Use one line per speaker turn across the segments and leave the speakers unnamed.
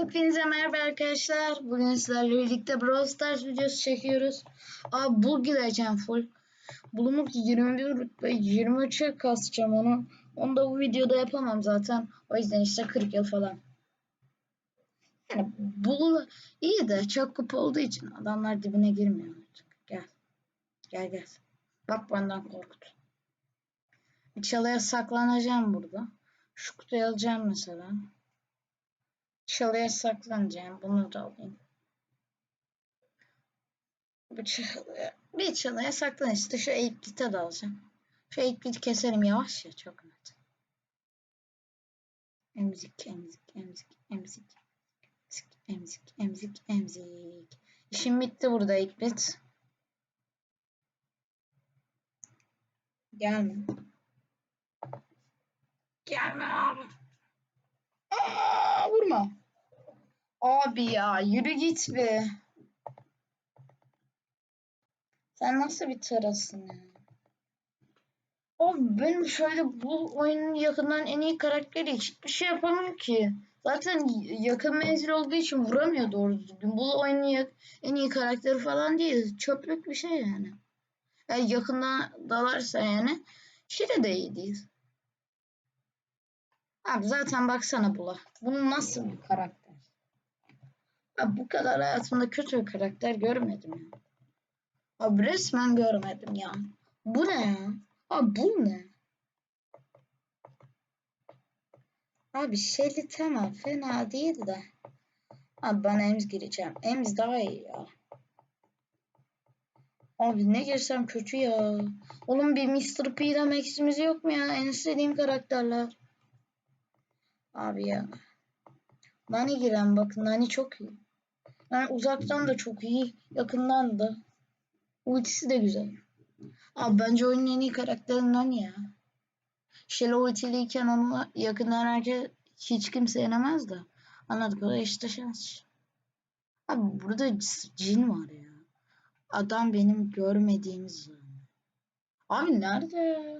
Hepinize merhaba arkadaşlar. Bugün sizlerle birlikte Brawl Stars videosu çekiyoruz. Abi bul gideceğim full. Bulumuk 21 rütbe 23'e kasacağım onu. Onu da bu videoda yapamam zaten. O yüzden işte 40 yıl falan. Yani bul iyi de çok kupa olduğu için adamlar dibine girmiyor artık. Gel. Gel gel. Bak benden korkut. Bir çalıya saklanacağım burada. Şu kutuyu alacağım mesela. Çalıya saklanacağım. Bunu da alayım. Bir çalıya, bir çalıya saklan işte. Şu eğitlite de alacağım. Şu eğitliti keserim yavaş ya. Çok net. Emzik, emzik, emzik, emzik. Emzik, emzik, emzik, emzik. İşim bitti burada eğitlit. Gelme. Gelme abi. Aa, vurma. Abi ya yürü git be. Sen nasıl bir tarasın ya? Abi benim şöyle bu oyunun yakından en iyi karakteri hiçbir şey yapamıyor ki. Zaten yakın menzil olduğu için vuramıyor doğru düzgün. Bu oyunun en iyi karakteri falan değil. Çöplük bir şey yani. Yani yakından dalarsa yani Şire de iyi değil. Abi zaten baksana bula. Bu nasıl bir karakter? Abi bu kadar hayatımda kötü bir karakter görmedim ya. Abi resmen görmedim ya. Bu ne ya? Abi bu ne? Abi Shelly tamam fena değil de. Abi ben Ems gireceğim. Ems daha iyi ya. Abi ne girsem kötü ya. Oğlum bir Mr. P'de Max'imiz yok mu ya? En istediğim karakterler. Abi ya. Nani giren bak Nani çok iyi. Yani uzaktan da çok iyi. Yakından da. Ultisi de güzel. Abi bence oyunun en iyi karakteri Nani ya. Shelly ultiliyken onu yakından herkes hiç kimse yenemez de. Anladık o da işte şans. Abi burada cin var ya. Adam benim görmediğim zaman. Abi nerede?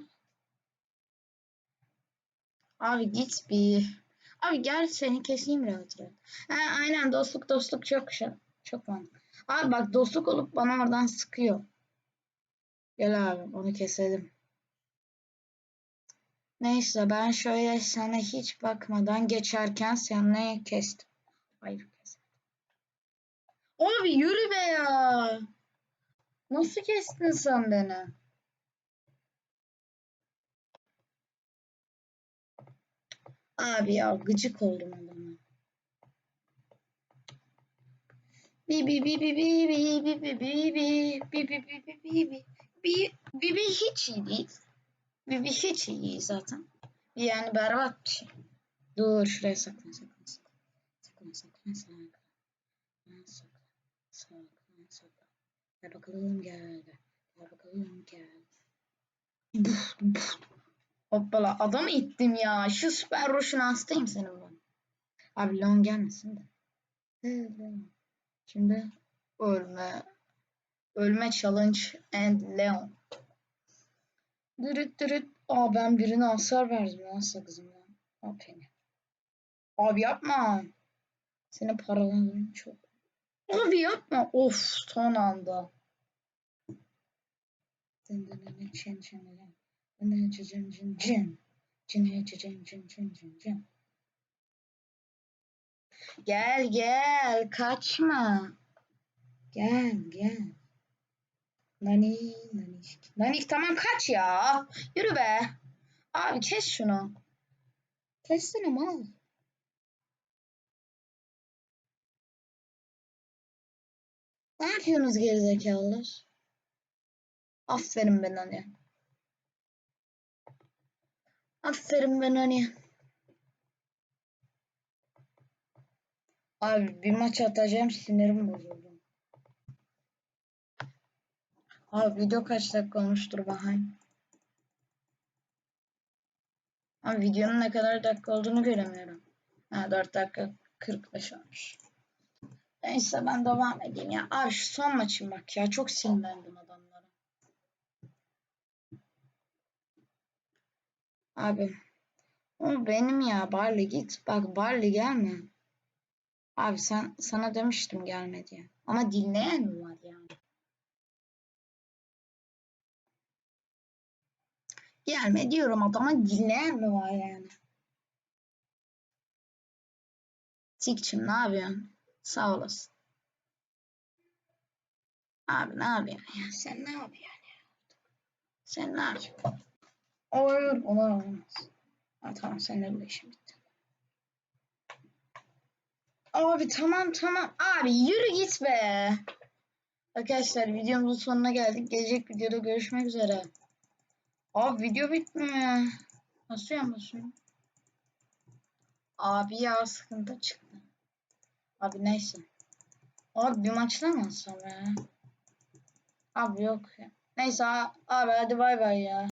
Abi git bir. Abi gel seni keseyim rahat rahat. Ha, aynen dostluk dostluk çok şey. Çok mantıklı. Abi bak dostluk olup bana oradan sıkıyor. Gel abi onu keselim. Neyse ben şöyle sana hiç bakmadan geçerken seni kestim. Hayır kestim. Abi yürü be ya. Nasıl kestin sen beni? Abi ya gıcık oldum adama. Bi bi bi bi bi bi bi bi bi bi bi bi bi bi bi bi bi bi bi hiç iyi değil. Bi bi hiç iyi değil zaten. Yani berbat bir şey. Dur şuraya saklan saklan saklan. Saklan saklan saklan. Saklan saklan saklan. Gel bakalım gel. Gel bakalım gel. Buf, buf. Hoppala adamı ittim ya. Şu süper roşunu hastayım senin ben. Abi Leon gelmesin de. Şimdi ölme. Ölme challenge and Leon. Dırıt dırıt. Aa ben birine hasar verdim lan sakızımdan. Aferin. Abi yapma. Seni paralandırım çok. Abi yapma. Of son anda. Dın çin çin. Dın Gel gel kaçma. Gel gel. Nani nanik. Nanik tamam kaç ya. Yürü be. Abi kes şunu. Kessene mal. Ne yapıyorsunuz gerizekalılar? Aferin ben hani. Aferin ben hani. Abi bir maç atacağım sinirim bozuldu. Abi video kaç dakika olmuştur bakayım. Abi videonun ne kadar dakika olduğunu göremiyorum. Ha 4 dakika 45 olmuş. Neyse ben devam edeyim ya. Abi şu son maçım bak ya. Çok sinirlendim adamlara. Abi. O benim ya Barley git. Bak Barley gelme. Abi sen sana demiştim gelme diye. Ama dinleyen mi var yani? Gelme diyorum adama dinleyen mi var yani? Tikçim ne yapıyorsun? Sağ olasın. Abi ne yapıyorsun ya? Sen ne yapıyorsun ya? Sen ne yapıyorsun? Hayır, olmaz. Ha, tamam seninle bu işim bitti. Abi tamam tamam. Abi yürü git be. Arkadaşlar videomuzun sonuna geldik. Gelecek videoda görüşmek üzere. Abi video bitmiyor. Nasıl yapmasın? Abi ya sıkıntı çıktı. Abi neyse. Abi bir maçla mı atsam ya? Abi yok ya. Neyse abi hadi bay bay ya.